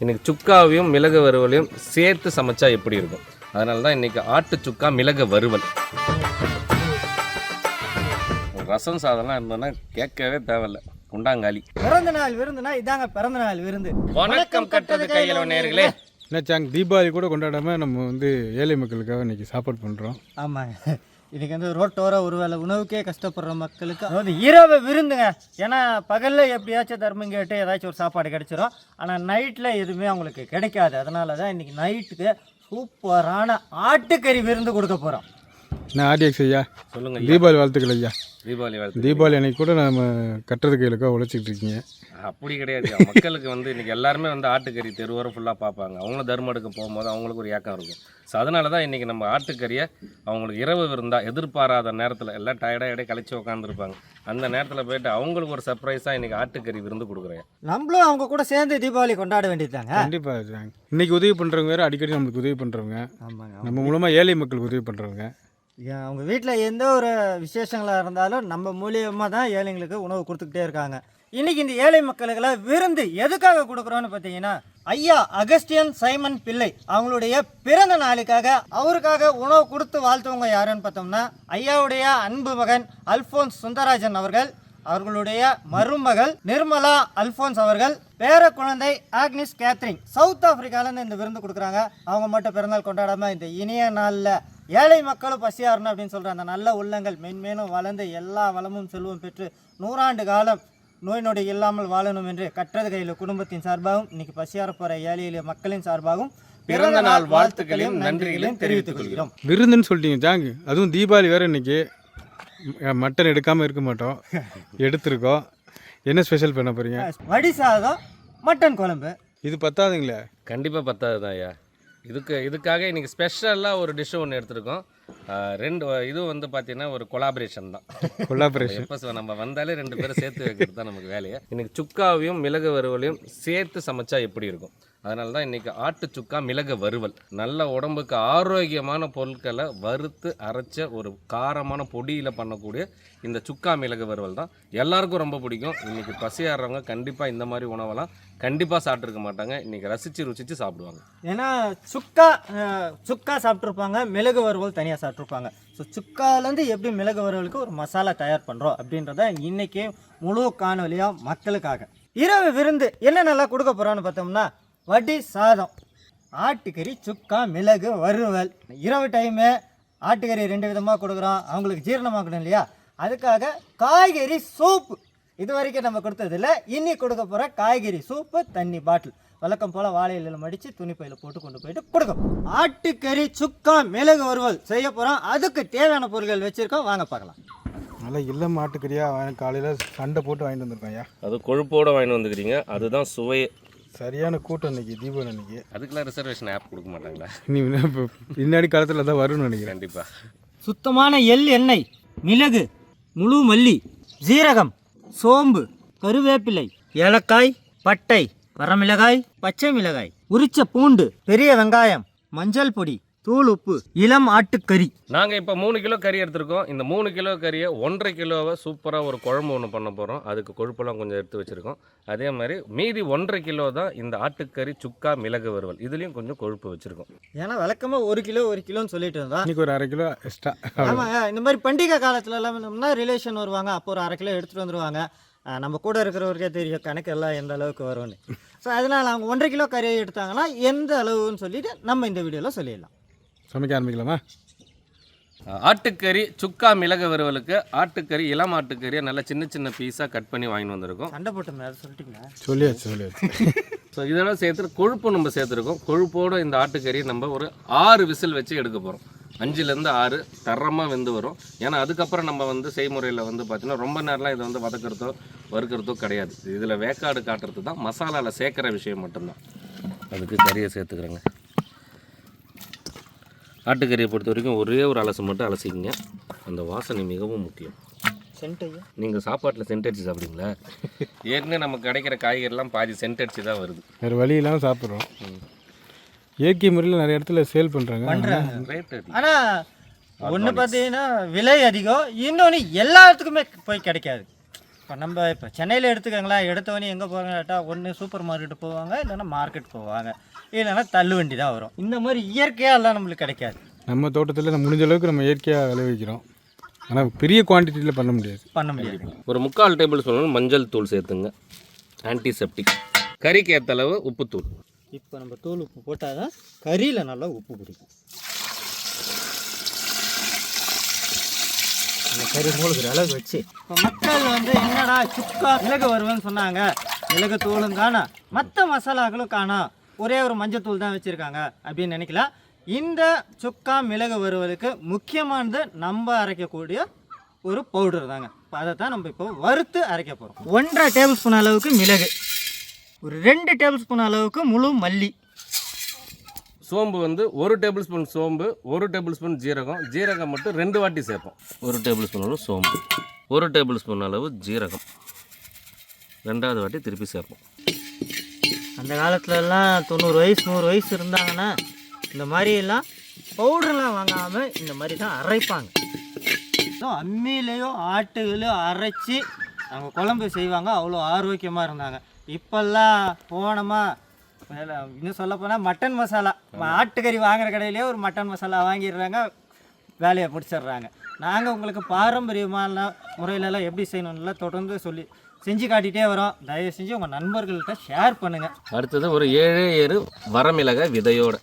இன்னைக்கு சுக்காவையும் மிளகு வறுவலையும் சேர்த்து சமைச்சா எப்படி இருக்கும்? அதனால தான் இன்னைக்கு ஆட்டு சுக்கா மிளகு வறுவல். ரசம் சாதம்லாம் இருந்தோன்னா கேட்கவே தேவையில்ல. குண்டாங்காலி. பிறந்த நாள் விருந்துனா இதாங்க பிறந்த நாள் விருந்து. வணக்கம் கட்டது கையில் நேர்களே என்னாச்சாங்க தீபாவளி கூட கொண்டாடாமல் நம்ம வந்து ஏழை மக்களுக்காக இன்னைக்கு சாப்பாடு பண்ணுறோம் ஆமாங்க. இன்றைக்கி வந்து ரோட்டோர ஒருவேளை உணவுக்கே கஷ்டப்படுற மக்களுக்கு அதாவது இரவு விருந்துங்க. ஏன்னா பகலில் எப்படியாச்சும் தர்மம் கேட்டு ஏதாச்சும் ஒரு சாப்பாடு கிடச்சிரும். ஆனால் நைட்டில் எதுவுமே அவங்களுக்கு கிடைக்காது. அதனால தான் இன்றைக்கி நைட்டுக்கு சூப்பரான ஆட்டுக்கறி விருந்து கொடுக்க போகிறோம் நான் ஆர்டிஎக்ஸ் ஐயா. சொல்லுங்க. தீபாவளி வாழ்த்துக்கள் ஐயா. தீபாவளி வாழ்த்து தீபாவளி அன்னைக்கு கூட நம்ம கட்டுறது கையிலுக்காக உழைச்சிட்டு இருக்கீங்க. அப்படி கிடையாது மக்களுக்கு வந்து இன்னைக்கு எல்லாருமே வந்து ஆட்டுக்கறி தெருவோரம் ஃபுல்லாக பார்ப்பாங்க அவங்களும் தர்மம் எடுக்க போகும்போது அவங்களுக்கு ஒரு ஏக்கம் இருக்கும். ஸோ அதனால தான் இன்னைக்கு நம்ம ஆட்டுக்கறியை அவங்களுக்கு இரவு விருந்தா எதிர்பாராத நேரத்தில் எல்லாம் டயர்டாக இடையே கழிச்சு உட்காந்துருப்பாங்க அந்த நேரத்தில் போயிட்டு அவங்களுக்கு ஒரு சர்ப்ரைஸாக இன்னைக்கு ஆட்டுக்கறி விருந்து கொடுக்குறேன் நம்மளும் அவங்க கூட சேர்ந்து தீபாவளி கொண்டாட வேண்டியதுதாங்க. கண்டிப்பாக இன்னைக்கு உதவி பண்ணுறவங்க வேறு அடிக்கடி நம்மளுக்கு உதவி பண்ணுறவங்க ஆமாங்க. நம்ம மூலமாக ஏழை மக்களுக்கு உதவி பண்ணுறவங்க அவங்க வீட்டில் எந்த ஒரு விசேஷங்களாக இருந்தாலும் நம்ம மூலியமாக தான் ஏழைங்களுக்கு உணவு கொடுத்துக்கிட்டே இருக்காங்க. இன்றைக்கி இந்த ஏழை மக்களுக்கெல்லாம் விருந்து எதுக்காக கொடுக்குறோன்னு பார்த்தீங்கன்னா ஐயா அகஸ்டியன் சைமன் பிள்ளை அவங்களுடைய பிறந்த நாளுக்காக அவருக்காக உணவு கொடுத்து வாழ்த்தவங்க யாருன்னு பார்த்தோம்னா ஐயாவுடைய அன்பு மகன் அல்போன்ஸ் சுந்தரராஜன் அவர்கள் அவர்களுடைய மருமகள் நிர்மலா அல்போன்ஸ் அவர்கள் பேர குழந்தை ஆக்னிஸ் கேத்ரிங் சவுத் ஆப்பிரிக்காலேருந்து இந்த விருந்து கொடுக்குறாங்க. அவங்க மட்டும் பிறந்தால் கொண்டாடாமல் இந்த இனிய நாளில் ஏழை மக்களும் பசியாறணும் அப்படின்னு சொல்கிற அந்த நல்ல உள்ளங்கள் மென்மேலும் வளர்ந்து எல்லா வளமும் செல்வம் பெற்று நூறாண்டு காலம் நோய் நொடி இல்லாமல் வாழணும் என்று கற்றது கையில் குடும்பத்தின் சார்பாகவும் இன்னைக்கு பசியார போகிற ஏழை எளிய மக்களின் சார்பாகவும் பிறந்த நாள் வாழ்த்துக்களையும் நன்றிகளையும் தெரிவித்துக் கொள்கிறோம். விருந்துன்னு சொல்லிட்டீங்க ஜாங்கு. அதுவும் தீபாவளி வேறு இன்னைக்கு. மட்டன் எடுக்காமல் இருக்க மாட்டோம். எடுத்திருக்கோம். என்ன ஸ்பெஷல் பண்ண போகிறீங்க வடி சாதம் மட்டன் குழம்பு. இது பத்தாதுங்களே? கண்டிப்பாக பத்தாது தான் ஐயா. இதுக்கு இதுக்காக இன்னைக்கு ஸ்பெஷலாக ஒரு டிஷ்ஷு ஒன்று எடுத்திருக்கோம். ரெண்டு இது வந்து பார்த்தீங்கன்னா ஒரு கொலாபரேஷன் தான். கொல்லாபரேஷன் எப்போ நம்ம வந்தாலே ரெண்டு பேரும் சேர்த்து வைக்கிறது தான் நமக்கு வேலையை. இன்னைக்கு சுக்காவையும் மிளகு வறுவலையும் சேர்த்து சமைச்சா எப்படி இருக்கும்? அதனால தான் இன்னைக்கு ஆட்டு சுக்கா மிளகு வறுவல். நல்ல உடம்புக்கு ஆரோக்கியமான பொருட்களை வறுத்து அரைச்ச ஒரு காரமான பொடியில் பண்ணக்கூடிய இந்த சுக்கா மிளகு வறுவல் தான். எல்லாருக்கும் ரொம்ப பிடிக்கும். இன்றைக்கி பசியாடுறவங்க கண்டிப்பாக இந்த மாதிரி உணவெல்லாம் கண்டிப்பாக சாப்பிட்ருக்க மாட்டாங்க. இன்றைக்கி ரசித்து ருசித்து சாப்பிடுவாங்க. ஏன்னா சுக்கா சுக்கா சாப்பிட்ருப்பாங்க மிளகு வறுவல் தனியாக சாப்பிட்ருப்பாங்க ஸோ சுக்காலேருந்து எப்படி மிளகு வறுவலுக்கு ஒரு மசாலா தயார் பண்ணுறோம் அப்படின்றத இன்றைக்கி முழு காணொலியாக மக்களுக்காக. இரவு விருந்து என்னென்னலாம் கொடுக்க போகிறோன்னு பார்த்தோம்னா வடி சாதம். ஆட்டுக்கறி சுக்கா மிளகு வறுவல். இரவு டைமு ஆட்டுக்கறி ரெண்டு விதமாக கொடுக்குறோம். அவங்களுக்கு ஜீரணமாக்கணும் இல்லையா? அதுக்காக காய்கறி சூப்பு இது வரைக்கும் நம்ம கொடுத்ததில்ல. இன்னி கொடுக்க போகிற காய்கறி சூப்பு தண்ணி பாட்டில் வழக்கம் போல் வாழை இலையில மடித்து துணிப்பையில் போட்டு கொண்டு போயிட்டு கொடுக்கும். ஆட்டுக்கறி சுக்கா மிளகு வறுவல் செய்ய போகிறோம் அதுக்கு தேவையான பொருட்கள் வச்சுருக்கோம். வாங்க பார்க்கலாம். நல்லா இல்லை மாட்டுக்கறியாக காலையில் சண்டை போட்டு வாங்கிட்டு வந்திருக்கோம் ஐயா. அது கொழுப்போடு வாங்கிட்டு வந்துக்கிறீங்க. அதுதான் சுவையே சரியான கூட்டம் இன்னைக்கு தீபாவளி அன்னைக்கு. அதுக்கெல்லாம் ரிசர்வேஷன் ஆப் கொடுக்க மாட்டாங்களா? நீ பின்னாடி காலத்தில் தான் வரும்னு நினைக்கிறேன். கண்டிப்பாக சுத்தமான எள் எண்ணெய் மிளகு முழு மல்லி ஜீரகம் சோம்பு கருவேப்பிலை ஏலக்காய் பட்டை வரமிளகாய் பச்சை மிளகாய் உரிச்ச பூண்டு பெரிய வெங்காயம் மஞ்சள் பொடி தூள் உப்பு இளம் ஆட்டுக்கறி. நாங்கள் இப்போ மூணு கிலோ கறி எடுத்திருக்கோம். இந்த மூணு கிலோ கறியை ஒன்றரை கிலோவை சூப்பராக ஒரு குழம்பு ஒன்று பண்ண போகிறோம் அதுக்கு கொழுப்பெல்லாம் கொஞ்சம் எடுத்து வச்சுருக்கோம். அதே மாதிரி மீதி ஒன்றரை கிலோ தான் இந்த ஆட்டுக்கறி சுக்கா மிளகு வறுவல். இதுலேயும் கொஞ்சம் கொழுப்பு வச்சுருக்கோம். ஏன்னா வழக்கமாக ஒரு கிலோ ஒரு கிலோன்னு சொல்லிட்டு இருந்தா இன்னைக்கு ஒரு அரை கிலோ எக்ஸ்ட்ரா ஆமாங்க இந்த மாதிரி பண்டிகை காலத்துல எல்லாம் வந்தோம்னா ரிலேஷன் வருவாங்க. அப்போ ஒரு அரை கிலோ எடுத்துகிட்டு வந்துருவாங்க. நம்ம கூட இருக்கிறவருக்கே தெரியும் கணக்கு எல்லாம் எந்த அளவுக்கு வரும்னு. ஸோ அதனால் அவங்க ஒன்றரை கிலோ கறியை எடுத்தாங்கன்னா எந்த அளவுன்னு சொல்லிட்டு நம்ம இந்த வீடியோவில் சொல்லிடலாம். சமைக்க ஆரம்பிக்கலாமா? ஆட்டுக்கறி சுக்கா மிளகு வறுவலுக்கு ஆட்டுக்கறி இளம் ஆட்டுக்கறியை நல்லா சின்ன சின்ன பீஸாக கட் பண்ணி வாங்கிட்டு வந்திருக்கோம். சண்டை போட்டோமே அதை சொல்லிட்டீங்களா? சொல்லியாச்சு சொல்லியாச்சு. ஸோ இதெல்லாம் சேர்த்து கொழுப்பு நம்ம சேர்த்துருக்கோம். கொழுப்போட இந்த ஆட்டுக்கறியை நம்ம ஒரு ஆறு விசில் வச்சு எடுக்க போகிறோம் அஞ்சுலேருந்து ஆறு தரமாக வெந்து வரும். ஏன்னா அதுக்கப்புறம் நம்ம வந்து செய்முறையில் வந்து பார்த்தீங்கன்னா ரொம்ப நேரம்லாம் இதை வந்து வதக்கிறதோ வறுக்கிறதோ கிடையாது. இதில் வேக்காடு காட்டுறது தான் மசாலாவில் சேர்க்குற விஷயம் மட்டும்தான். அதுக்கு கறியை சேர்த்துக்கிறேங்க. ஆட்டுக்கறியை பொறுத்த வரைக்கும் ஒரே ஒரு அலசு மட்டும் அலசிக்கிங்க. அந்த வாசனை மிகவும் முக்கியம். சென்ட் ஐயா நீங்கள் சாப்பாட்டில் சென்ட் அடிச்சு சாப்பிடுங்களா ஏற்கனவே நமக்கு கிடைக்கிற காய்கறிலாம் பாதி சென்ட் அடிச்சு தான் வருது. வேறு வழி இல்லாமல் சாப்பிட்றோம். இயற்கை முறையில் நிறைய இடத்துல சேல் பண்ணுறாங்க ரேட் அதிகம். ஆனால் ஒன்று பார்த்தீங்கன்னா விலை அதிகம். இன்னொன்று எல்லாத்துக்குமே போய் கிடைக்காது. இப்போ நம்ம இப்போ சென்னையில் எடுத்துக்கோங்களேன். எடுத்தவொடனே எங்கே போகிறாங்க கேட்டால் ஒன்று சூப்பர் மார்க்கெட்டு போவாங்க இல்லைன்னா மார்க்கெட் போவாங்க. இல்லைன்னா தள்ளு வண்டி தான் வரும். இந்த மாதிரி இயற்கையாக எல்லாம் நம்மளுக்கு கிடைக்காது. நம்ம தோட்டத்தில் முடிஞ்ச அளவுக்கு நம்ம இயற்கையாக விளைவிக்கிறோம். ஆனால் பெரிய குவான்டிட்டியில் பண்ண முடியாது. பண்ண முடியாது. ஒரு முக்கால் டேபிள் ஸ்பூன் மஞ்சள் தூள் சேர்த்துங்க. ஆன்டிசெப்டிக் கறிக்கு ஏற்ற அளவு உப்புத்தூள். இப்போ நம்ம தூள் உப்பு போட்டால் தான் கறியில் நல்லா உப்பு பிடிக்கும். அந்த கறி மூழ்கிற அளவுக்கு வச்சு இப்போ மக்கள் வந்து என்னடா சுக்கா மிளகு வருவேன்னு சொன்னாங்க. மிளகு தூளும் காணோம் மற்ற மசாலாக்களும் காணோம் ஒரே ஒரு மஞ்சள் தூள் தான் வச்சுருக்காங்க அப்படின்னு நினைக்கலாம் இந்த சுக்கா மிளகு வறுவலுக்கு முக்கியமானது நம்ம அரைக்கக்கூடிய ஒரு பவுடர் தாங்க. இப்போ அதை தான் நம்ம இப்போ வறுத்து அரைக்க போகிறோம் ஒன்றரை டேபிள் ஸ்பூன் அளவுக்கு மிளகு. ஒரு ரெண்டு டேபிள் ஸ்பூன் அளவுக்கு முழு மல்லி. சோம்பு வந்து ஒரு டேபிள் ஸ்பூன் சோம்பு ஒரு டேபிள் ஸ்பூன் ஜீரகம். ஜீரகம் மட்டும் ரெண்டு வாட்டி சேர்ப்போம். ஒரு டேபிள் ஸ்பூன் அளவு சோம்பு. ஒரு டேபிள் ஸ்பூன் அளவு ஜீரகம். ரெண்டாவது வாட்டி திருப்பி சேர்ப்போம். அந்த காலத்துலலாம் தொண்ணூறு வயசு நூறு வயசு இருந்தாங்கன்னா இந்த மாதிரி எல்லாம் பவுடர்லாம் வாங்காமல் இந்த மாதிரி தான் அரைப்பாங்க அம்மியிலையோ ஆட்டுகளையோ அரைச்சி அவங்க குழம்பு செய்வாங்க. அவ்வளோ ஆரோக்கியமாக இருந்தாங்க. இப்போல்லாம் போனோமா இன்னும் சொல்ல போனால் மட்டன் மசாலா. ஆட்டுக்கறி வாங்குற கடையிலேயே ஒரு மட்டன் மசாலா வாங்கிடுறாங்க வேலையை முடிச்சிடுறாங்க. நாங்கள் உங்களுக்கு பாரம்பரியமான முறையிலலாம் எப்படி செய்யணும்லாம் தொடர்ந்து சொல்லி செஞ்சு காட்டிகிட்டே வரோம். தயவு செஞ்சு உங்கள் நண்பர்கள்ட்ட ஷேர் பண்ணுங்கள் அடுத்தது ஒரு ஏழு ஏழு வரமிளகாய் விதையோட.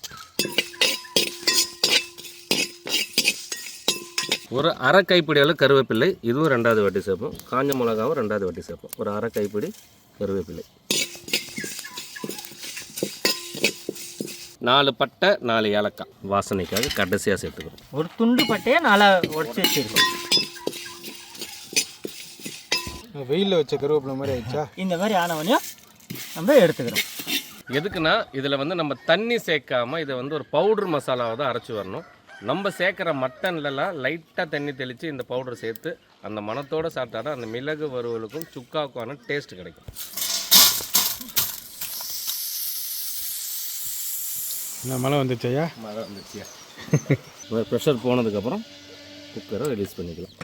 ஒரு அரை கைப்பிடி அளவு கருவேப்பிலை இதுவும் ரெண்டாவது வாட்டி சேர்ப்போம். காஞ்ச மிளகாவும் ரெண்டாவது வாட்டி சேர்ப்போம். ஒரு அரை கைப்பிடி கருவேப்பிலை. நாலு பட்டை நாலு ஏலக்காய். வாசனைக்காக கடைசியாக சேர்த்துக்கிறோம். ஒரு துண்டு பட்டையை நல்லா உடச்சி வச்சிருக்கோம். வெயிலில் வச்ச கருவேப்பிலை மாதிரி ஆயிடுச்சா? இந்த மாதிரி ஆனவனையும் நம்ம எடுத்துக்கிறோம். எதுக்குன்னா இதில் வந்து நம்ம தண்ணி சேர்க்காம இதை வந்து ஒரு பவுடர் மசாலாவை தான் அரைச்சி வரணும். நம்ம சேர்க்குற மட்டன்லலாம் லைட்டாக தண்ணி தெளித்து இந்த பவுடர் சேர்த்து அந்த மணத்தோடு சாப்பிட்டா தான் அந்த மிளகு வறுவலுக்கும் சுக்காவுக்கான டேஸ்ட் கிடைக்கும். என்ன மழை வந்துச்சையா மழை வந்துச்சியா ப்ரெஷர் போனதுக்கப்புறம் குக்கரை ரிலீஸ் பண்ணிக்கலாம்.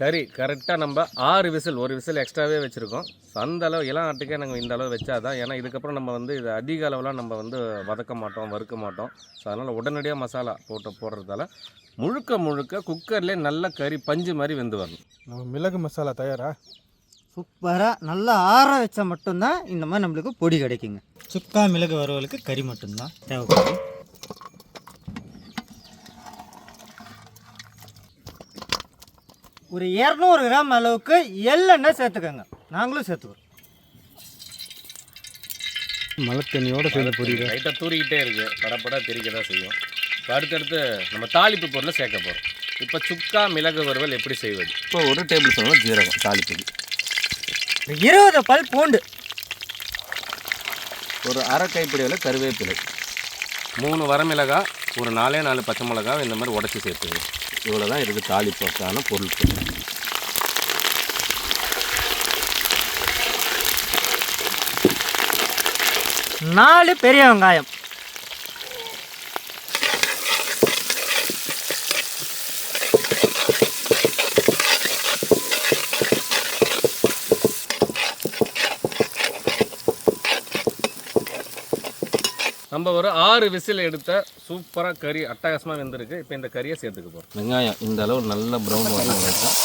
கறி கரெக்டாக நம்ம ஆறு விசில் ஒரு விசில் எக்ஸ்ட்ராவே வச்சுருக்கோம். ஸோ அந்த அளவு இளம் ஆட்டுக்கே நாங்கள் இந்த அளவு வச்சாதான் ஏன்னா இதுக்கப்புறம் நம்ம வந்து இது அதிக அளவுலாம் நம்ம வந்து வதக்க மாட்டோம் வறுக்க மாட்டோம். ஸோ அதனால் உடனடியாக மசாலா போட்டு போடுறதால முழுக்க முழுக்க குக்கர்லேயே நல்ல கறி பஞ்சு மாதிரி வெந்து வரணும். நம்ம மிளகு மசாலா தயாரா? சூப்பராக நல்லா ஆற வச்சா மட்டும்தான் இந்த மாதிரி நம்மளுக்கு பொடி கிடைக்குங்க. சுக்கா மிளகு வறுவலுக்கு கறி மட்டும்தான் தேவைப்படும் ஒரு இரநூறு கிராம் அளவுக்கு எள்ளெண்ணெய் சேர்த்துக்கோங்க. நாங்களும் சேர்த்துக்கிறோம். மழை தண்ணியோட சேர்ந்து பொரியுது? லைட்டாக தூரிக்கிட்டே இருக்குது படப்பட திரிக்க தான் செய்யும். இப்போ அடுத்தடுத்து நம்ம தாளிப்பு பொருளை சேர்க்க போகிறோம் இப்போ சுக்கா மிளகு வறுவல் எப்படி செய்வது? இப்போ ஒரு டேபிள் ஸ்பூன் ஜீரகம் தாளிப்புக்கு இருபது பல் பூண்டு. ஒரு அரை கைப்பிடியில் கருவேப்பிலை. மூணு வரமிளகாய் ஒரு நாலே நாலு பச்சை மிளகாய் இந்த மாதிரி உடச்சி சேர்த்துங்க இவ்வளோ தான் இருக்குது தாளிப்புக்கான பொருட்கள் நாலு பெரிய வெங்காயம். நம்ம ஒரு ஆறு விசில் எடுத்த சூப்பராக கறி அட்டகாசமாக வெந்திருக்கு. இப்போ இந்த கறியை சேர்த்துக்க போகிறோம் வெங்காயம் இந்த அளவு நல்ல ப்ரௌன் வரணும்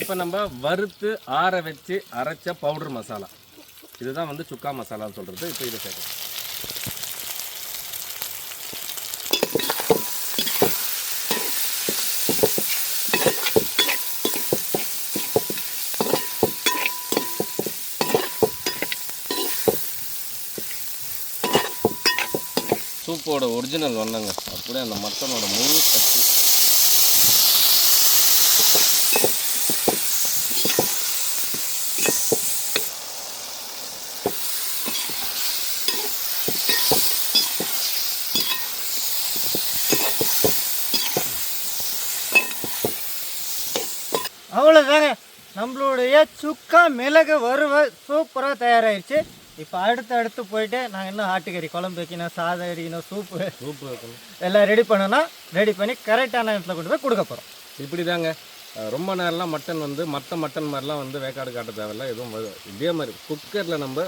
இப்போ நம்ம வறுத்து ஆற வச்சு அரைச்ச பவுடர் மசாலா. இதுதான் வந்து சுக்கா மசாலான்னு சொல்கிறது இப்போ இதை சேர்க்கணும் சூப்போட ஒரிஜினல் வண்ணங்க. அப்படியே அந்த மட்டனோட முழு சக்தி அவ்வளோதாங்க நம்மளுடைய சுக்கா மிளகு வறுவல் சூப்பராக தயாராகிடுச்சு இப்போ அடுத்து அடுத்து போயிட்டு நாங்கள் இன்னும் ஆட்டுக்கறி குழம்பு வைக்கணும் சாதம் அடிக்கணும் சூப்பு சூப்பு வைக்கணும். எல்லாம் ரெடி பண்ணணும் ரெடி பண்ணி கரெக்டான இடத்துல கொண்டு போய் கொடுக்க போகிறோம் இப்படி தாங்க ரொம்ப நேரம்லாம் மட்டன் வந்து மற்ற மட்டன் மாதிரிலாம் வந்து வேக்காடு காட்ட தேவையில்ல. எதுவும் இதே மாதிரி குக்கரில் நம்ம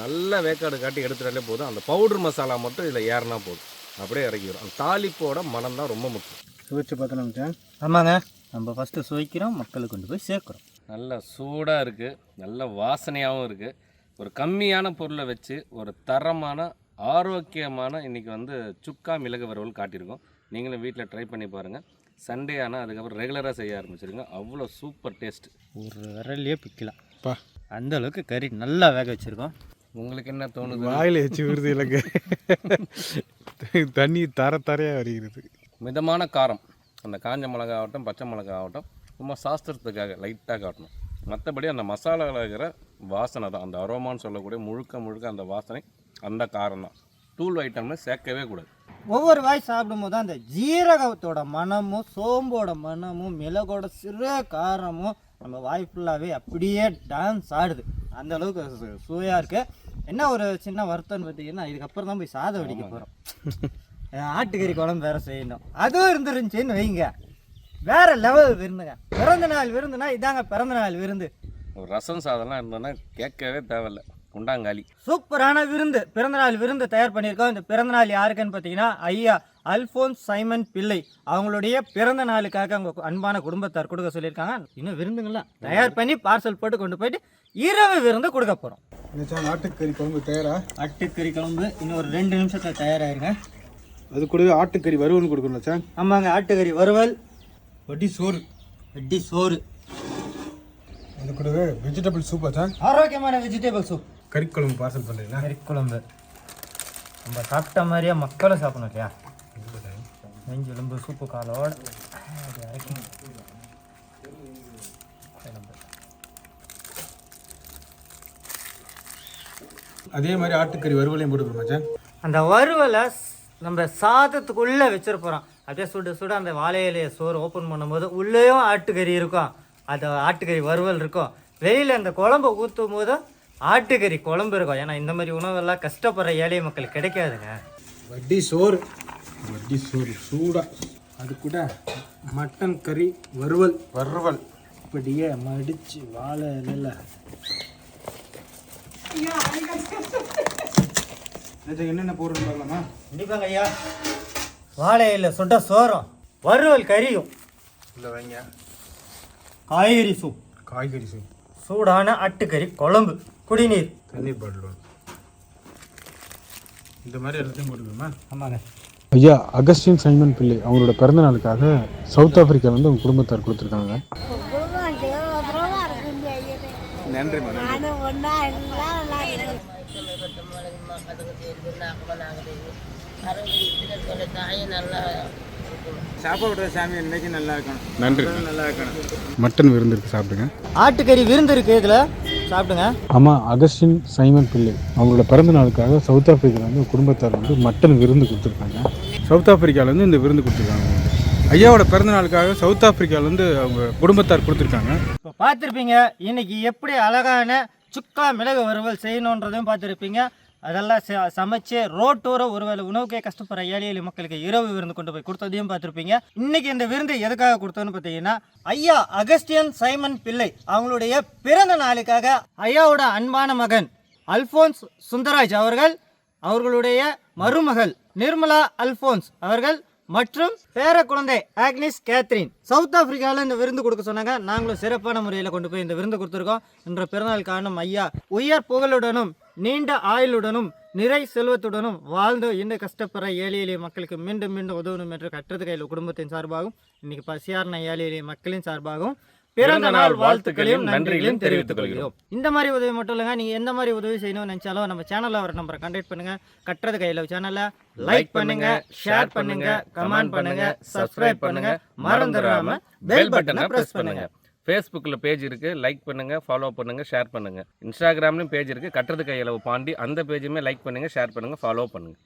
நல்ல வேக்காடு காட்டி எடுத்துட்டாலே போதும். அந்த பவுடர் மசாலா மட்டும் இதில் ஏறினா போதும். அப்படியே இறக்கிடும் அந்த தாளிப்போட மனம் தான் ரொம்ப முக்கியம். சுவைச்சு பார்த்தலாம் மச்சான் ஆமாங்க. நம்ம ஃபஸ்ட்டு சுவைக்கிறோம் மக்களுக்கு கொண்டு போய் சேர்க்குறோம். நல்ல சூடாக இருக்குது நல்ல வாசனையாகவும் இருக்குது ஒரு கம்மியான பொருளை வச்சு ஒரு தரமான ஆரோக்கியமான இன்றைக்கி வந்து சுக்கா மிளகு வறுவல் காட்டியிருக்கோம். நீங்களும் வீட்டில் ட்ரை பண்ணி பாருங்கள் சண்டே ஆனால் அதுக்கப்புறம் ரெகுலராக செய்ய ஆரம்பிச்சிருங்க. அவ்வளோ சூப்பர் டேஸ்ட் ஒரு விரல்லையே பிக்கலாம் பா. அந்த அளவுக்கு கறி நல்லா வேக வச்சுருக்கோம். உங்களுக்கு என்ன தோணுது? வாயில் எச்சு விடுது இல்லைங்க தண்ணி தர தரையாக வருகிறது. மிதமான காரம். அந்த காஞ்ச மிளகா ஆகட்டும் பச்சை மிளகா ஆகட்டும் சும்மா சாஸ்திரத்துக்காக லைட்டாக காட்டணும். மற்றபடி அந்த மசாலாவில் இருக்கிற வாசனை தான். அந்த அரோமான்னு சொல்லக்கூடிய முழுக்க முழுக்க அந்த வாசனை அந்த காரம் தான் தூள் ஐட்டம்னு சேர்க்கவே கூடாது. ஒவ்வொரு வாய் சாப்பிடும்போது அந்த ஜீரகத்தோட மனமும் சோம்போட மனமும் மிளகோட சிறு காரமும் நம்ம வாய் ஃபுல்லாகவே அப்படியே டான்ஸ் ஆடுது. அந்த அளவுக்கு சு- சுவையா இருக்கு. என்ன ஒரு சின்ன வருத்தம்னு பார்த்தீங்கன்னா இதுக்கப்புறம் தான் போய் சாதம் வடிக்க போகிறோம் ஆட்டுக்கறி குழம்பு வேற செய்யணும். அதுவும் இருந்துருந்துச்சின்னு வைங்க. வேற லெவல் விருந்துங்க. பிறந்த நாள் விருந்துனா இதாங்க பிறந்த நாள் விருந்து. ஒரு ரசம் சாதம்லாம் இருந்தோன்னா கேட்கவே தேவையில்ல. குண்டாங்காலி. சூப்பரான விருந்து பிறந்தநாள் விருந்து தயார் பண்ணியிருக்கோம். இந்த பிறந்தநாள் யாருக்குன்னு பார்த்தீங்கன்னா ஐயா அல்போன்ஸ் சைமன் பிள்ளை. அவங்களுடைய பிறந்த நாளுக்காக அவங்க அன்பான குடும்பத்தார் கொடுக்க சொல்லியிருக்காங்க. இன்னும் விருந்துங்களாம் தயார் பண்ணி பார்சல் போட்டு கொண்டு போயிட்டு இரவு விருந்து கொடுக்க போகிறோம் ஆட்டுக்கறி குழம்பு தயாரா? அட்டுக்கறி குழம்பு இன்னும் ஒரு ரெண்டு நிமிஷத்தில் தயாராயிருங்க. அது கூடவே ஆட்டுக்கறி வறுவல் கொடுக்கணும் மச்சான் ஆமாங்க ஆட்டுக்கறி வறுவல். வட்டி சோறு. வெட்டி சோறு. அது கூடவே வெஜிடபிள் சூப் மச்சான் ஆரோக்கியமான வெஜிடபிள் சூப் கறி குழம்பு பார்சல் பண்ணுறீங்களா கறி குழம்பு நம்ம சாப்பிட்ட மாதிரியே மக்களும் சாப்பிடணும் இல்லையா? நெஞ்சு எலும்பு சூப்பு காலோட. அதே மாதிரி ஆட்டுக்கறி வறுவலையும் போட்டுக்கணும் மச்சான் அந்த வறுவலை நம்ம சாதத்துக்குள்ளே வச்சிட போகிறோம் அப்படியே சுட சுட அந்த வாழை இலையை சோறு ஓப்பன் பண்ணும்போது உள்ளேயும் ஆட்டுக்கறி இருக்கும். அது ஆட்டுக்கறி வறுவல் இருக்கும். வெளியில் அந்த குழம்பு ஊற்றும் போது ஆட்டுக்கறி குழம்பு இருக்கும். ஏன்னா இந்த மாதிரி உணவெல்லாம் கஷ்டப்படுற ஏழை மக்கள் கிடைக்காதுங்க. வட்டி சோறு. வட்டி சோறு சூடா. அது கூட மட்டன் கறி வறுவல். வறுவல். இப்படியே மடித்து வாழை இலையில். என்னென்ன போடுறோம்னு பார்க்கலாமா? கண்டிப்பாங்க ஐயா. வாழை இலை சுட்ட சோறும் வறுவல் கறியும். இல்லை வைங்க. காய்கறி சூப். காய்கறி சூப். சூடான ஆட்டுக்கறி குழம்பு குடிநீர். தண்ணீர் பாட்டில் இந்த மாதிரி எல்லாத்தையும் போட்டுக்கணுமா? ஆமாங்க. ஐயா அகஸ்டின் சைமன் பிள்ளை அவங்களோட பிறந்த நாளுக்காக சவுத் ஆப்பிரிக்கால வந்து அவங்க குடும்பத்தார் கொடுத்துருக்காங்க. நன்றி நானும் சாப்பாடு சாமி இன்னைக்கு நல்லா இருக்கணும். நன்றி. நல்லா இருக்கணும். மட்டன் விருந்து இருக்கு சாப்பிடுங்க. ஆட்டுக்கறி விருந்து இருக்கு இதில். சாப்பிடுங்க. ஆமாம் அகஸ்டின் சைமன் பிள்ளை. அவங்களோட பிறந்த நாளுக்காக சவுத் ஆப்பிரிக்கால வந்து குடும்பத்தார் வந்து மட்டன் விருந்து கொடுத்துருக்காங்க. சவுத் ஆப்பிரிக்கால வந்து இந்த விருந்து கொடுத்துருக்காங்க. ஐயாவோட பிறந்த நாளுக்காக சவுத் ஆப்பிரிக்கால வந்து அவங்க குடும்பத்தார் கொடுத்துருக்காங்க. இப்போ பார்த்துருப்பீங்க இன்னைக்கு எப்படி அழகான சுக்கா மிளகு வறுவல் செய்யணுன்றதையும் பார்த்துருப்பீங்க. அதெல்லாம் ச- சமைச்சு ரோட்டோர ஒருவேளை உணவுக்கே கஷ்டப்படுற ஏழை எளிய மக்களுக்கு இரவு விருந்து கொண்டு போய் கொடுத்ததையும் பார்த்துருப்பீங்க. இன்னைக்கு இந்த விருந்து எதுக்காக கொடுத்தோன்னு பார்த்தீங்கன்னா ஐயா அகஸ்டியன் சைமன் பிள்ளை அவங்களுடைய பிறந்த நாளுக்காக ஐயாவோட அன்பான மகன் அல்போன்ஸ் சுந்தராஜ் அவர்கள் அவர்களுடைய மருமகள் நிர்மலா அல்போன்ஸ் அவர்கள் மற்றும் பேர குழந்தை ஆக்னிஸ் கேத்ரின். சவுத் ஆப்பிரிக்காவில் இந்த விருந்து கொடுக்க சொன்னாங்க. நாங்களும் சிறப்பான முறையில் கொண்டு போய் இந்த விருந்து கொடுத்துருக்கோம். என்ற பிறந்தநாள் காரணம் ஐயா உயர் புகழுடனும் நீண்ட ஆயுளுடனும் நிறை செல்வத்துடனும் வாழ்ந்து இன்னும் கஷ்டப்படுற ஏழை எளிய மக்களுக்கு மீண்டும் மீண்டும் உதவணும் என்று கற்றது கையில் குடும்பத்தின் சார்பாகவும் இன்னைக்கு பசியார்ன ஏழை எளிய மக்களின் சார்பாகவும் பிறந்த நாள் வாழ்த்துக்களையும் நன்றிகளையும் தெரிவித்துக் கொள்கிறோம். இந்த மாதிரி உதவி மட்டும் இல்லைங்க நீங்க எந்த மாதிரி உதவி செய்யணும்னு நினைச்சாலும் நம்ம சேனல்ல வர நம்பரை கான்டாக்ட் பண்ணுங்க. கட்டுறது கையில சேனலை லைக் பண்ணுங்க ஷேர் பண்ணுங்க கமெண்ட் பண்ணுங்க சப்ஸ்கிரைப் பண்ணுங்க. மறந்துடாம பெல் பட்டனை பிரஸ் பண்ணுங்க. ஃபேஸ்புக்கில் பேஜ் இருக்குது லைக் பண்ணுங்கள் ஃபாலோ பண்ணுங்கள் ஷேர் பண்ணுங்கள் இன்ஸ்டாகிராம்லேயும் பேஜ் இருக்குது கட்டுறது கையளவு பாண்டி. அந்த பேஜுமே லைக் பண்ணுங்கள் ஷேர் பண்ணுங்கள் ஃபாலோ பண்ணுங்கள்